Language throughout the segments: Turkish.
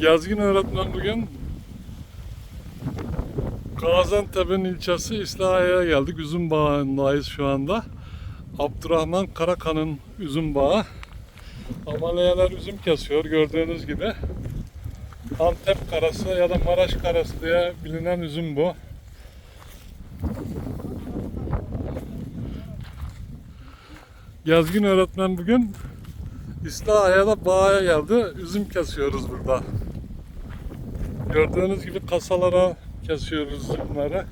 Yazgın öğretmen bugün Gaziantep'in ilçesi İslahiye'ye geldik. Üzüm bağındayız şu anda. Abdurrahman Karakan'ın üzüm bağı. Amaliyeler üzüm kesiyor gördüğünüz gibi. Antep karası ya da Maraş karası diye bilinen üzüm bu. Yazgın öğretmen bugün İslahiye'de bağa geldi. Üzüm kesiyoruz burada. Gördüğünüz gibi kasalara kesiyoruz üzümleri.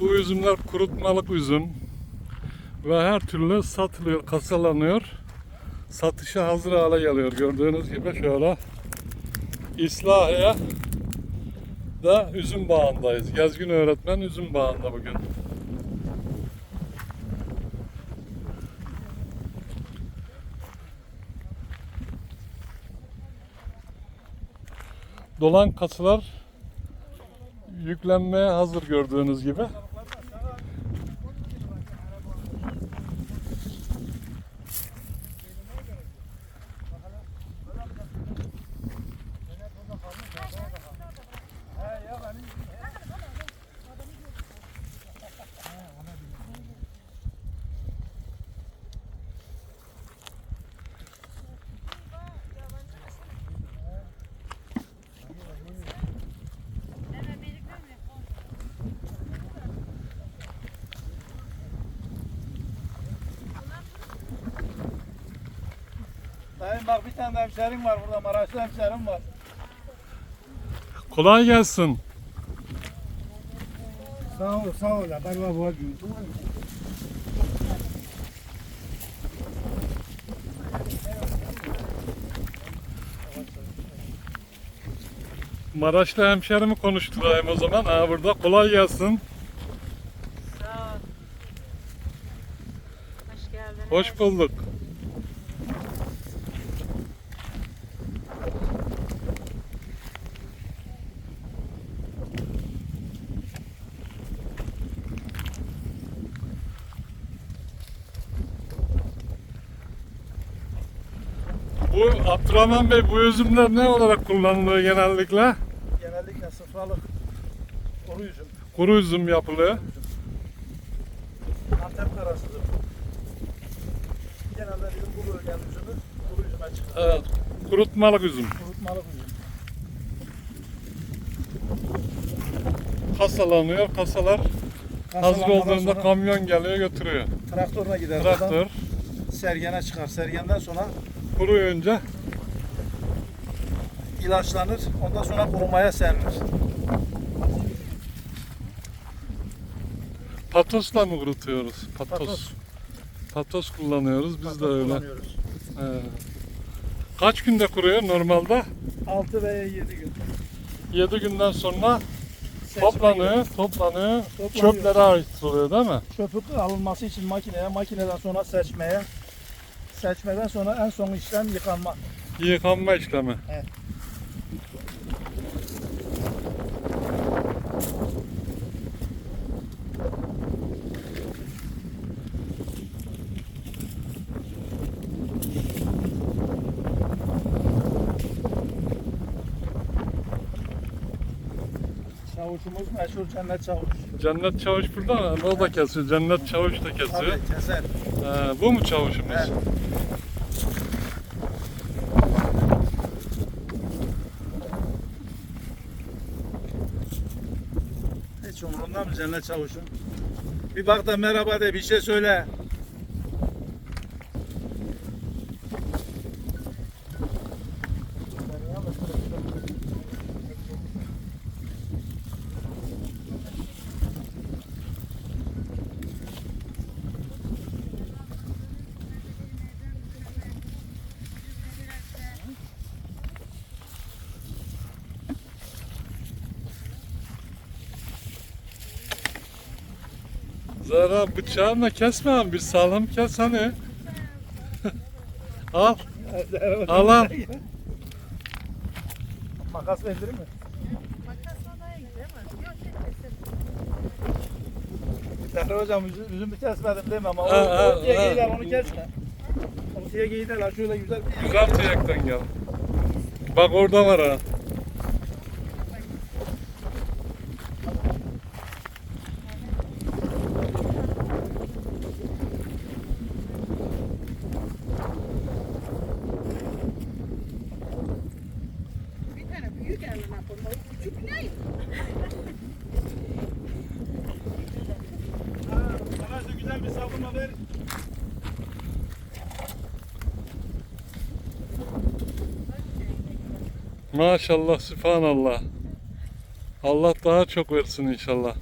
Bu üzümler kurutmalık üzüm ve her türlü satılıyor, kasalanıyor. Satışa hazır hale geliyor. Gördüğünüz gibi şöyle İslahiye da üzüm bağındayız. Yazgın öğretmen üzüm bağında bugün. Dolan kasılar yüklenmeye hazır gördüğünüz gibi. Dayım bak bir tane de hemşerim var burada Maraşlı hemşerim var. Kolay gelsin. Sağ ol sağ ol. Ben var bu Maraşlı hemşerimi konuşturayım o zaman. Ha burada kolay gelsin. Sağ ol. Hoş geldin. Hoş bulduk. Abdurrahman Bey bu üzümler ne olarak kullanılıyor genellikle? Genellikle sıfralık kuru üzüm. Kuru üzüm yapılıyor. Antep karasıdır. Genelde bizim bu bölgenin üzümü kuru üzüme çıkar. Evet. Kurutmalık üzüm. Kurutmalık üzüm. Kasalanıyor. Kasalar hazır olduğunda sonra kamyon geliyor götürüyor. traktörle gider. Traktör Buradan sergene çıkar. Sergenden sonra kuruyunca ilaçlanır. Ondan sonra kurumaya serilir. patosla mı kurutuyoruz? Patos. Patos. Patos kullanıyoruz. Biz Patos de öyle. kullanıyoruz. He. Kaç günde kuruyor normalde? 6 veya 7 gün. 7 günden sonra Seçime toplanıyor, göre. toplanıyor, Toplanıyor. çöplere aitiliyor değil mi? Çöpü alınması için makineye, makineden sonra seçmeye, seçmeden sonra en son işlem yıkanma. Yıkanma işlemi. Evet. Çavuşumuz meşhur cennet çavuş. Cennet Çavuş burada mı? O da kesiyor. Cennet Çavuş da kesiyor. Tabii keser. He, bu mu çavuşumuz? Evet. Hiç umurunda mı cennet çavuşun? Bir bak da merhaba de bir şey söyle. Zara bıçağınla kesme abi. Bir sağlam kes hani. al. Al al. Makas verir mi? Zahra hocam üzüm, üzümü kesmedim demem ama o, Ha, o diye ha. iyiler onu kesme. Onu Tiye gider şöyle güzel. Güzel tiyaktan gel. Bak orada var ha. Bir tane büyük eline koyma. Küçük ne? Ha, Bana şu güzel bir savunma ver. Maşallah, sübhanallah. Allah daha çok versin inşallah.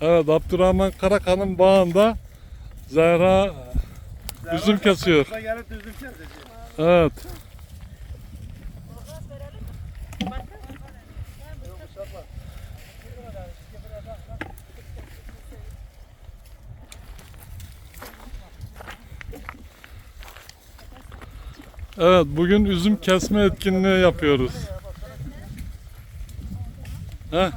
Evet, Abdurrahman Karakan'ın bağında Zehra Üzüm kesiyor. Evet. Evet, bugün üzüm kesme etkinliği yapıyoruz. Heh.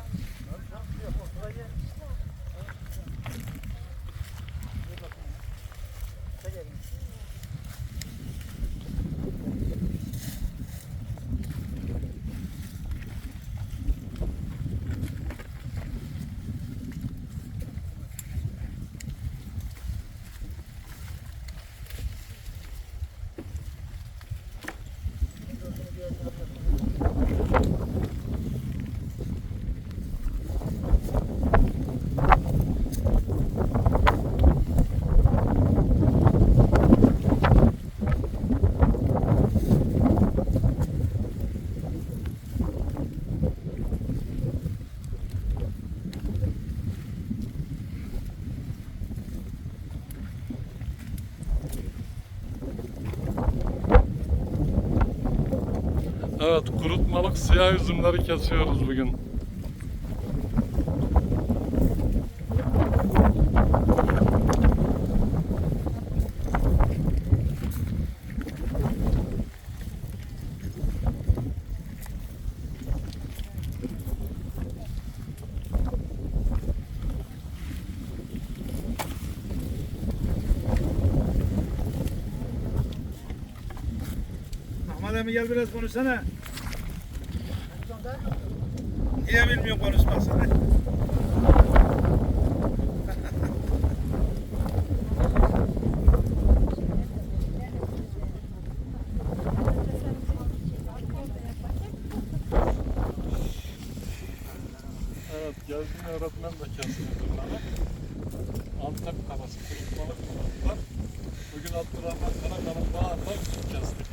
Evet, kurutmalık siyah üzümleri kesiyoruz bugün. Ahmet gel biraz konuşsana. Niye bilmiyorum konuşmasını? Evet, Gezgin öğretmen de üzümleri. Antep kafası kurutmalık kuruttular. Bugün Abdurrahman Karakan'ın bağında üzüm kestik.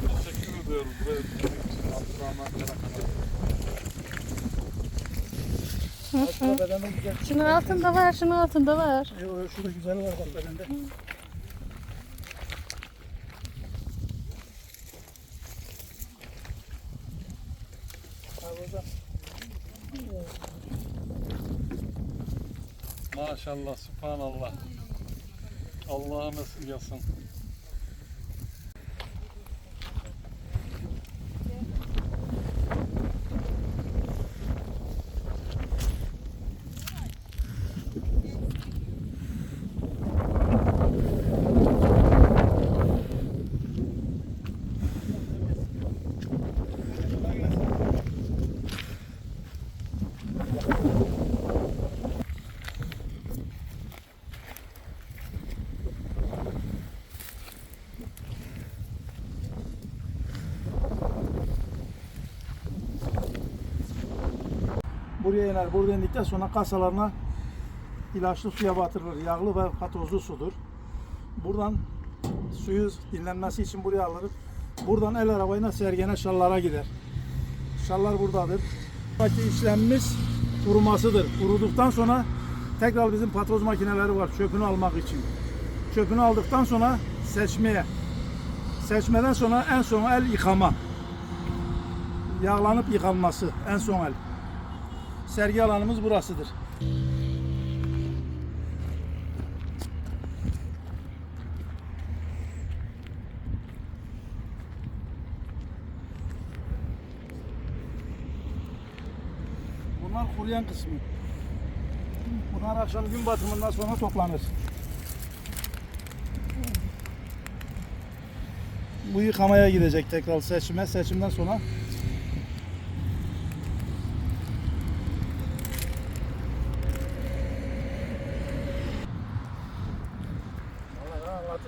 Teşekkür ediyoruz bu etkinlik için Abdurrahman Karakan'a. Şurada bedende güzel. Şunun altında var, şunun altında var. E, o- Şurada güzel var bak bedende. Maşallah, subhanallah. Allah'a nasip yapsın. Buraya iner. Burada indikten sonra kasalarına ilaçlı suya batırılır. Yağlı ve katozlu sudur. Buradan suyu dinlenmesi için buraya alınır. Buradan el arabayla sergene şallara gider. Şallar buradadır. Buradaki işlemimiz kurumasıdır. Kuruduktan sonra tekrar bizim patroz makineleri var çöpünü almak için. Çöpünü aldıktan sonra seçmeye. Seçmeden sonra en son el yıkama. Yağlanıp yıkanması en son el sergi alanımız burasıdır. Bunlar kuruyan kısmı. Bunlar akşam gün batımından sonra toplanır. Bu yıkamaya gidecek tekrar seçime. Seçimden sonra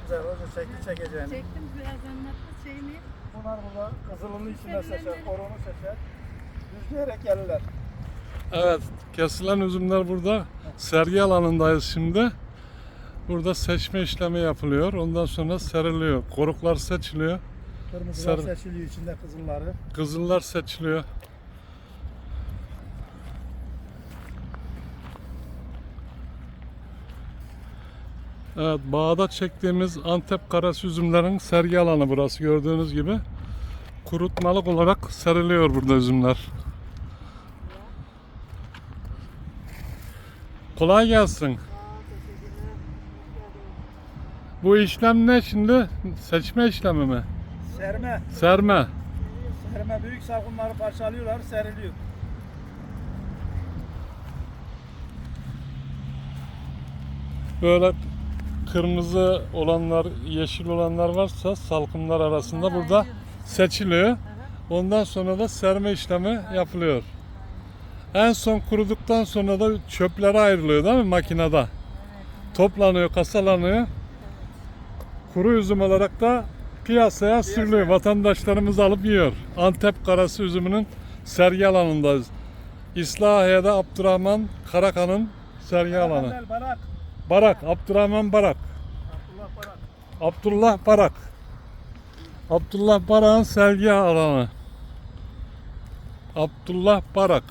Sen hoca çekti çekeceğini. Çektim biraz anlattı şeyini. Bunlar burada kızılını içinde seçer, koronu seçer. Düzleyerek gelirler. Evet, kesilen üzümler burada. Sergi alanındayız şimdi. Burada seçme işlemi yapılıyor. Ondan sonra seriliyor. Koruklar seçiliyor. Kırmızılar Sarı. seçiliyor içinde kızılları. Kızıllar seçiliyor. Evet, bağda çektiğimiz Antep karası üzümlerin sergi alanı burası gördüğünüz gibi. Kurutmalık olarak seriliyor burada üzümler. Kolay gelsin. Bu işlem ne şimdi? Seçme işlemi mi? Serme. Serme. Serme büyük salkımları parçalıyorlar, seriliyor. Böyle kırmızı olanlar, yeşil olanlar varsa salkımlar arasında burada seçiliyor. Ondan sonra da serme işlemi yapılıyor. En son kuruduktan sonra da çöplere ayrılıyor değil mi makinede? Toplanıyor, kasalanıyor. Kuru üzüm olarak da piyasaya sürülüyor. Vatandaşlarımız alıp yiyor. Antep karası üzümünün sergi alanındayız. İslahiye'de Abdurrahman Karakan'ın sergi alanı. Barak. Abdurrahman Barak. Abdullah Barak. Abdullah Barak'ın sergi alanı. Abdullah Barak.